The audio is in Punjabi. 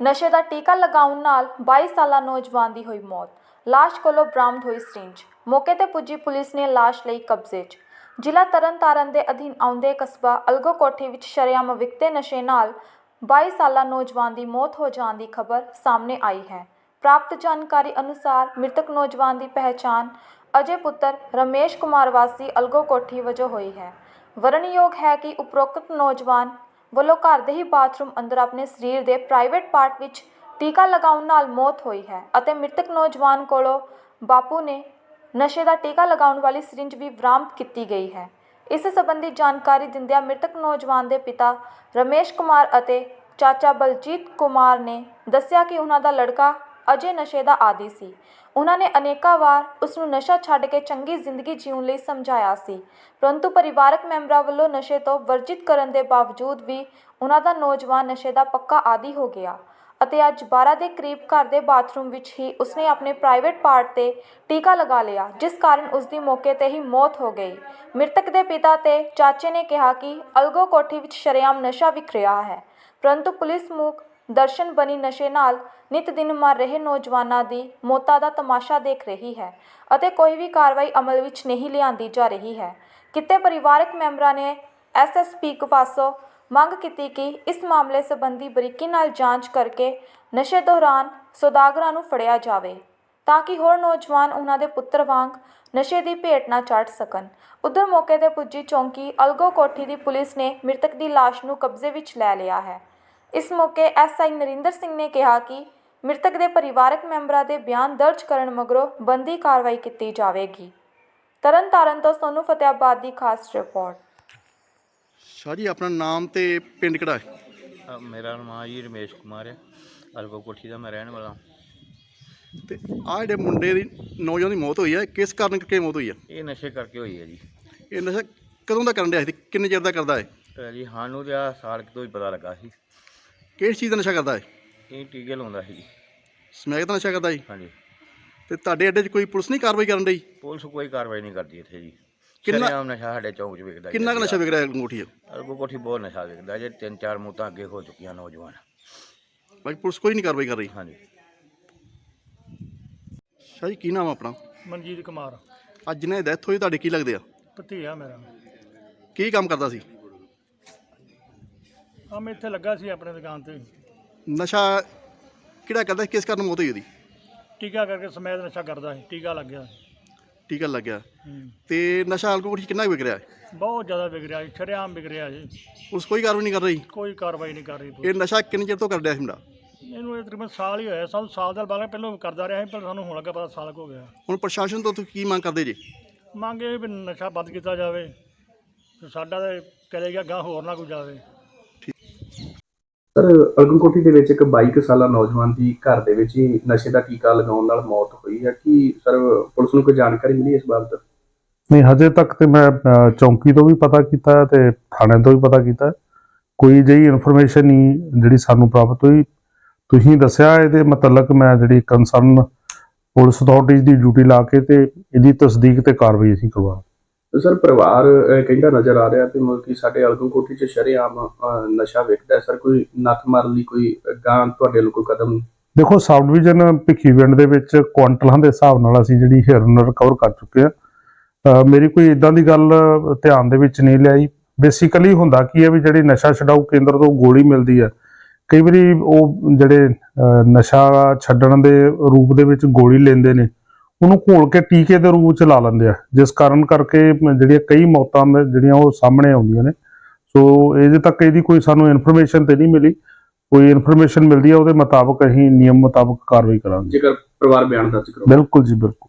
ਨਸ਼ੇ ਦਾ ਟੀਕਾ ਲਗਾਉਣ ਨਾਲ 22 ਸਾਲਾ ਨੌਜਵਾਨ ਦੀ ਹੋਈ ਮੌਤ। ਲਾਸ਼ ਕੋਲੋਂ ਬਰਾਮਦ ਹੋਈ ਸਰਿੰਜ ਮੌਕੇ ਤੇ ਪੁੱਜੀ ਪੁਲਿਸ ਨੇ ਲਾਸ਼ ਲਈ ਕਬਜ਼ੇ 'ਚ। ਜ਼ਿਲ੍ਹਾ ਤਰਨਤਾਰਨ ਦੇ ਅਧੀਨ ਆਉਂਦੇ ਕਸਬਾ ਅਲਗੋ ਕੋਠੀ ਵਿੱਚ ਸ਼ਰੇਆਮ ਵਿਕਤੇ ਨਸ਼ੇ ਨਾਲ 22 ਸਾਲਾ ਨੌਜਵਾਨ ਦੀ ਮੌਤ ਹੋ ਜਾਣ ਦੀ ਖਬਰ ਸਾਹਮਣੇ ਆਈ ਹੈ। ਪ੍ਰਾਪਤ ਜਾਣਕਾਰੀ ਅਨੁਸਾਰ ਮ੍ਰਿਤਕ ਨੌਜਵਾਨ ਦੀ ਪਹਿਚਾਣ ਅਜੇ ਪੁੱਤਰ ਰਮੇਸ਼ ਕੁਮਾਰ ਵਾਸੀ ਅਲਗੋ ਕੋਠੀ ਵਜੋਂ ਹੋਈ ਹੈ। ਵਰਣਯੋਗ ਹੈ ਕਿ ਉਪਰੋਕਤ ਨੌਜਵਾਨ ਵੱਲੋਂ ਘਰ ਦੇ ਹੀ ਬਾਥਰੂਮ ਅੰਦਰ ਆਪਣੇ ਸਰੀਰ ਦੇ ਪ੍ਰਾਈਵੇਟ ਪਾਰਟ ਵਿੱਚ ਟੀਕਾ ਲਗਾਉਣ ਨਾਲ ਮੌਤ ਹੋਈ ਹੈ ਅਤੇ ਮ੍ਰਿਤਕ ਨੌਜਵਾਨ ਕੋਲੋਂ ਬਾਪੂ ਨੇ ਨਸ਼ੇ ਦਾ ਟੀਕਾ ਲਗਾਉਣ ਵਾਲੀ ਸਰਿੰਜ ਵੀ ਬਰਾਮਦ ਕੀਤੀ ਗਈ ਹੈ। ਇਸ ਸੰਬੰਧੀ ਜਾਣਕਾਰੀ ਦਿੰਦਿਆਂ ਮ੍ਰਿਤਕ ਨੌਜਵਾਨ ਦੇ ਪਿਤਾ ਰਮੇਸ਼ ਕੁਮਾਰ ਅਤੇ ਚਾਚਾ ਬਲਜੀਤ ਕੁਮਾਰ ਨੇ ਦੱਸਿਆ ਕਿ ਉਹਨਾਂ ਦਾ ਲੜਕਾ ਅਜੇ ਨਸ਼ੇ ਦਾ ਆਦੀ ਸੀ। ਉਹਨਾਂ ਨੇ ਅਨੇਕਾਂ ਵਾਰ ਉਸ ਨੂੰ ਨਸ਼ਾ ਛੱਡ ਕੇ ਚੰਗੀ ਜ਼ਿੰਦਗੀ ਜਿਉਣ ਲਈ ਸਮਝਾਇਆ ਸੀ। ਪਰੰਤੂ ਪਰਿਵਾਰਕ ਮੈਂਬਰਾਂ ਵੱਲੋਂ ਨਸ਼ੇ ਤੋਂ ਵਰਜਿਤ ਕਰਨ ਦੇ ਬਾਵਜੂਦ ਵੀ ਉਹਨਾਂ ਦਾ ਨੌਜਵਾਨ ਨਸ਼ੇ ਦਾ ਪੱਕਾ ਆਦੀ ਹੋ ਗਿਆ ਅਤੇ ਅੱਜ 12 ਦੇ ਕਰੀਬ ਘਰ ਦੇ ਬਾਥਰੂਮ ਵਿੱਚ ਹੀ ਉਸਨੇ ਆਪਣੇ ਪ੍ਰਾਈਵੇਟ ਪਾਰਟ ਤੇ ਟੀਕਾ ਲਗਾ ਲਿਆ, ਜਿਸ ਕਾਰਨ ਉਸ ਦੀ ਮੌਕੇ ਤੇ ਹੀ ਮੌਤ ਹੋ ਗਈ। ਮ੍ਰਿਤਕ ਦੇ ਪਿਤਾ ਤੇ ਚਾਚੇ ਨੇ ਕਿਹਾ ਕਿ ਅਲਗੋ ਕੋਠੀ ਵਿੱਚ ਸ਼ਰੇਆਮ ਨਸ਼ਾ ਵਿਕ ਰਿਹਾ ਹੈ। ਪਰੰਤੂ ਪੁਲਿਸ ਮੁਖ ਦਰਸ਼ਨ ਬਣੀ ਨਸ਼ੇ ਨਾਲ ਨਿਤ ਦਿਨ ਮਰ ਰਹੇ ਨੌਜਵਾਨਾਂ ਦੀ ਮੌਤਾਂ ਦਾ ਤਮਾਸ਼ਾ ਦੇਖ ਰਹੀ ਹੈ ਅਤੇ ਕੋਈ ਵੀ ਕਾਰਵਾਈ ਅਮਲ ਵਿੱਚ ਨਹੀਂ ਲਿਆਂਦੀ ਜਾ ਰਹੀ ਹੈ। ਕਿਤੇ ਪਰਿਵਾਰਕ ਮੈਂਬਰਾਂ ਨੇ ਐਸਐਸਪੀ ਪਾਸੋਂ ਮੰਗ ਕੀਤੀ ਕਿ ਇਸ ਮਾਮਲੇ ਸੰਬੰਧੀ ਬਰੀਕੀ ਨਾਲ ਜਾਂਚ ਕਰਕੇ ਨਸ਼ੇ ਦੌਰਾਨ ਸੌਦਾਗਰਾਂ ਨੂੰ ਫੜਿਆ ਜਾਵੇ ਤਾਂ ਕਿ ਹੋਰ ਨੌਜਵਾਨ ਉਹਨਾਂ ਦੇ ਪੁੱਤਰ ਵਾਂਗ ਨਸ਼ੇ ਦੀ ਭੇਟ ਨਾ ਚੜ੍ਹ ਸਕਣ। ਉਧਰ ਮੌਕੇ ਤੇ ਪੁੱਜੀ ਚੌਂਕੀ ਅਲਗੋ ਕੋਠੀ ਦੀ ਪੁਲਿਸ ਨੇ ਮ੍ਰਿਤਕ ਦੀ ਲਾਸ਼ ਨੂੰ ਕਬਜ਼ੇ ਵਿੱਚ ਲੈ ਲਿਆ ਹੈ। ਇਸ ਮੌਕੇ ਐਸਆਈ ਨਰਿੰਦਰ ਸਿੰਘ ਨੇ ਕਿਹਾ ਕਿ ਮ੍ਰਿਤਕ ਦੇ ਪਰਿਵਾਰਕ ਮੈਂਬਰਾਂ ਦੇ ਬਿਆਨ ਦਰਜ ਕਰਨ ਮਗਰੋਂ ਬੰਦੀ ਕਾਰਵਾਈ ਕੀਤੀ ਜਾਵੇਗੀ। ਤਰਨਤਾਰਨ ਤੋਂ ਸੋਨੂ ਫਤਿਆਬਾਦ ਦੀ ਖਾਸ ਰਿਪੋਰਟ। ਸ਼ਾਹ ਜੀ ਆਪਣਾ ਨਾਮ ਤੇ ਪਿੰਡ ਕਿਹੜਾ ਹੈ? ਅ, ਮੇਰਾ ਨਾਮ ਜੀ ਰਮੇਸ਼ ਕੁਮਾਰ ਹੈ। ਅਲਗੋ ਕੋਠੀ ਦਾ ਮੈਂ ਰਹਿਣ ਵਾਲਾ ਹਾਂ। ਤੇ ਆ ਜਿਹੜੇ ਮੁੰਡੇ ਦੀ ਨੌਜਵਾਨ ਦੀ ਮੌਤ ਹੋਈ ਹੈ ਕਿਸ ਕਾਰਨ ਕਰਕੇ ਮੌਤ ਹੋਈ ਹੈ? ਇਹ ਨਸ਼ੇ ਕਰਕੇ ਹੋਈ ਹੈ ਜੀ। ਇਹ ਨਸ਼ਾ ਕਦੋਂ ਦਾ ਕਰਨ ਡਿਆ ਸੀ? ਤੇ ਕਿੰਨੇ ਚਿਰ ਦਾ ਕਰਦਾ ਹੈ? ਜੀ ਸਾਨੂੰ ਤੇ ਆ ਸਾਲ ਕੁ ਤੋਂ ਹੀ ਪਤਾ ਲੱਗਾ ਸੀ। ਕਿਸ ਚੀਜ਼ ਦਾ ਨਸ਼ਾ ਕਰਦਾ ਹੈ ਇਹ ਟੀਕੇ ਲਾਉਂਦਾ ਸੀ ਜੀ। ਸਮੈਕ ਦਾ ਨਸ਼ਾ ਕਰਦਾ ਹੈ ਹਾਂਜੀ। ਤੇ ਤੁਹਾਡੇ ਅੱਡੇ 'ਚ ਕੋਈ ਪੁਲਿਸ ਨਹੀਂ ਕਾਰਵਾਈ ਕਰਨ ਡਈ? ਪੁਲਿਸ ਕੋਈ ਕਾਰਵਾਈ ਨਹੀਂ ਕਰਦੀ ਇੱਥੇ ਜੀ। ਕਿੰਨਾ- ਸ਼ਰੇਆਮ ਨਸ਼ਾ ਸਾਡੇ ਚੌਂਕ 'ਚ ਵਿਕਦਾ ਜੀ। ਕਿੰਨਾ ਕੁ ਨਸ਼ਾ ਵਿਕ ਰਿਹਾ ਅੰਗੂਠੀ 'ਚ? ਅਲਗੋ ਕੋਠੀ ਬਹੁਤ ਨਸ਼ਾ ਵਿਕਦਾ ਜੇ ਤਿੰਨ ਚਾਰ ਮੌਤਾਂ ਅੱਗੇ ਹੋ ਚੁੱਕੀਆਂ ਨੌਜਵਾਨ। ਬਾਕੀ ਪੁਲਿਸ ਕੋਈ ਨਹੀਂ ਕਾਰਵਾਈ ਕਰ ਰਹੀ। ਹਾਂਜੀ। ਸ਼ਾਹ ਜੀ ਕੀ ਨਾਮ ਆ ਆਪਣਾ? ਮਨਜੀਤ ਕੁਮਾਰ। ਅੱਜ ਦੀ ਡੈਥ ਹੋਈ ਤੁਹਾਡੇ ਕੀ ਲੱਗਦੇ ਆ? ਭਤੀਆ ਮੇਰਾ। ਕੀ ਕੰਮ ਕਰਦਾ ਸੀ? ਆ ਮੈਂ ਇੱਥੇ ਲੱਗਾ ਸੀ ਆਪਣੇ ਦੁਕਾਨ ਤੇ। ਨਸ਼ਾ ਕਿਹੜਾ ਕਰਦਾ ਸੀ? ਕਿਸ ਕਾਰਨ ਮੌਤ ਹੋਈ ਉਹਦੀ? ਟੀਕਾ ਕਰਕੇ ਸਮੈਦ ਨਸ਼ਾ ਕਰਦਾ ਸੀ। ਟੀਕਾ ਲੱਗ ਗਿਆ। ਟੀਕਾ ਲੱਗਿਆ ਹੂੰ। ਤੇ ਨਸ਼ਾ ਅੰਗੂਠੀ 'ਚ ਕਿੰਨਾ ਕੁ ਵਿਕ ਰਿਹਾ? ਹੈ ਬਹੁਤ ਜ਼ਿਆਦਾ ਵਿਗ ਰਿਹਾ ਜੀ। ਸ਼ਰੇਆਮ ਵਿਗ ਰਿਹਾ ਜੀ। ਪੁਲਿਸ ਕੋਈ ਕਾਰਵਾਈ ਨਹੀਂ ਕਰ ਰਹੀ? ਕੋਈ ਕਾਰਵਾਈ ਨਹੀਂ ਕਰ ਰਹੀ ਪੁਲਿਸ। ਇਹ ਨਸ਼ਾ ਕਿੰਨੇ ਚਿਰ ਤੋਂ ਕਰ ਰਿਹਾ ਸੀ ਮੁੰਡਾ? ਇਹਨੂੰ ਇਹ ਤਕਰੀਬਨ ਸਾਲ ਹੀ ਹੋਇਆ। ਸਾਨੂੰ ਸਾਲ ਦਾ ਬਾਅਦ ਪਹਿਲਾਂ ਕਰਦਾ ਰਿਹਾ ਸੀ ਪਰ ਸਾਨੂੰ ਹੁਣ ਲੱਗਾ ਪਤਾ ਸਾਲ ਕੁ ਹੋ ਗਿਆ। ਹੁਣ ਪ੍ਰਸ਼ਾਸਨ ਤੋਂ ਤੁਸੀਂ ਕੀ ਮੰਗ ਕਰਦੇ ਜੀ? ਮੰਗੇ ਵੀ ਨਸ਼ਾ ਬੰਦ ਕੀਤਾ ਜਾਵੇ। ਤੇ ਸਾਡਾ ਤੇ ਚਲੇ ਗਿਆ ਗਾਂ ਹੋਰ ਨਾ ਕੋਈ ਜਾਵੇ। ਸਰ ਅਲਗਨਕੋਟੀ ਦੇ ਵਿੱਚ ਇੱਕ 22 ਸਾਲਾ ਨੌਜਵਾਨ ਦੀ ਘਰ ਦੇ ਵਿੱਚ ਹੀ ਨਸ਼ੇ ਦਾ ਟੀਕਾ ਲਗਾਉਣ ਨਾਲ ਮੌਤ ਹੋਈ ਹੈ। ਕਿ ਸਰ ਪੁਲਿਸ ਨੂੰ ਕੋਈ ਜਾਣਕਾਰੀ ਮਿਲੀ ਇਸ ਬਾਬਤ? ਨਹੀਂ ਹਜੇ ਤੱਕ ਤੇ ਮੈਂ ਅ, ਚੌਂਕੀ ਤੋਂ ਵੀ ਪਤਾ ਕੀਤਾ ਹੈ ਤੇ ਥਾਣੇ ਤੋਂ ਵੀ ਪਤਾ ਕੀਤਾ ਹੈ। ਕੋਈ ਜਿਹੀ ਇਨਫੋਰਮੇਸ਼ਨ ਨਹੀਂ ਜਿਹੜੀ ਸਾਨੂੰ ਪ੍ਰਾਪਤ ਹੋਈ। ਤੁਸੀਂ ਦੱਸਿਆ ਇਹਦੇ ਮੁਤਲਕ ਮੈਂ ਜਿਹੜੀ ਕੰਸਰਨ ਪੁਲਿਸ ਅਥਾਰਟੀਜ਼ ਦੀ ਡਿਊਟੀ ਲਾ ਕੇ ਤੇ ਇਹਦੀ ਤਸਦੀਕ ਤੇ ਕਾਰਵਾਈ ਅਸੀਂ ਕਰਵਾ ਸਰ ਪਰਿਵਾਰ ਅਹ, ਕਹਿੰਦਾ ਨਜ਼ਰ ਆ ਰਿਹਾ ਤੇ ਮਤਲਬ ਕਿ ਸਾਡੇ ਅਲਗਨਕੋਟੀ 'ਚ ਸ਼ਰੇਆਮ ਅਹ, ਨਸ਼ਾ ਵਿਕਦਾ ਹੈ। ਸਰ ਕੋਈ ਨੱਥ ਮਾਰਨ ਲਈ ਕੋਈ ਗਾਂ ਤੁਹਾਡੇ ਵੱਲੋਂ ਕੋਈ ਕਦਮ? ਦੇਖੋ ਸਬ ਡਿਵੀਜ਼ਨ ਭਿੱਖੀਵਿੰਡ ਦੇ ਵਿੱਚ ਕੁਆਂਟਲਾਂ ਦੇ ਹਿਸਾਬ ਨਾਲ ਅਸੀਂ ਜਿਹੜੀ ਹਿਰਨ ਰਿਕਵਰ ਕਰ ਚੁੱਕੇ ਆ ਅ, ਮੇਰੀ ਕੋਈ ਇਦਾਂ ਦੀ ਗੱਲ ਧਿਆਨ ਦੇ ਵਿੱਚ ਨਹੀਂ ਲਿਆਈ। ਬੇਸਿਕਲੀ ਹੁੰਦਾ ਕੀ ਹੈ ਵੀ ਜਿਹੜੀ ਨਸ਼ਾ ਛਡਾਊ ਕੇਂਦਰ ਤੋਂ ਗੋਲੀ ਮਿਲਦੀ ਹੈ ਕਈ ਵਾਰੀ ਉਹ ਜਿਹੜੇ ਅ, ਨਸ਼ਾ ਛੱਡਣ ਦੇ ਰੂਪ ਦੇ ਵਿੱਚ ਗੋਲੀ ਲੈਂਦੇ ਨੇ। ਉਹਨੂੰ ਘੋਲ ਕੇ ਟੀਕੇ ਦੇ ਰੂਪ ਚ ਲਾ ਲੈਂਦੇ ਆ। ਜਿਸ ਕਾਰਨ ਕਰਕੇ ਜਿਹੜੀਆਂ ਕਈ ਮੌਤਾਂ ਜਿਹੜੀਆਂ ਉਹ ਸਾਹਮਣੇ ਆਉਂਦੀਆਂ ਨੇ। ਸੋ ਇਹਦੇ ਤੱਕ ਇਹਦੀ ਕੋਈ ਸਾਨੂੰ ਇਨਫੋਰਮੇਸ਼ਨ ਤੇ ਨਹੀਂ ਮਿਲੀ। ਕੋਈ ਇਨਫੋਰਮੇਸ਼ਨ ਮਿਲਦੀ ਹੈ ਉਹਦੇ ਮੁਤਾਬਕ ਅਸੀਂ ਨਿਯਮ ਮੁਤਾਬਕ ਕਾਰਵਾਈ ਕਰਾਂਗੇ। ਜੇਕਰ ਪਰਿਵਾਰ ਬਿਆਨ ਦਰਜ ਕਰੋ ਬਿਲਕੁਲ ਜੀ ਬਿਲਕੁਲ।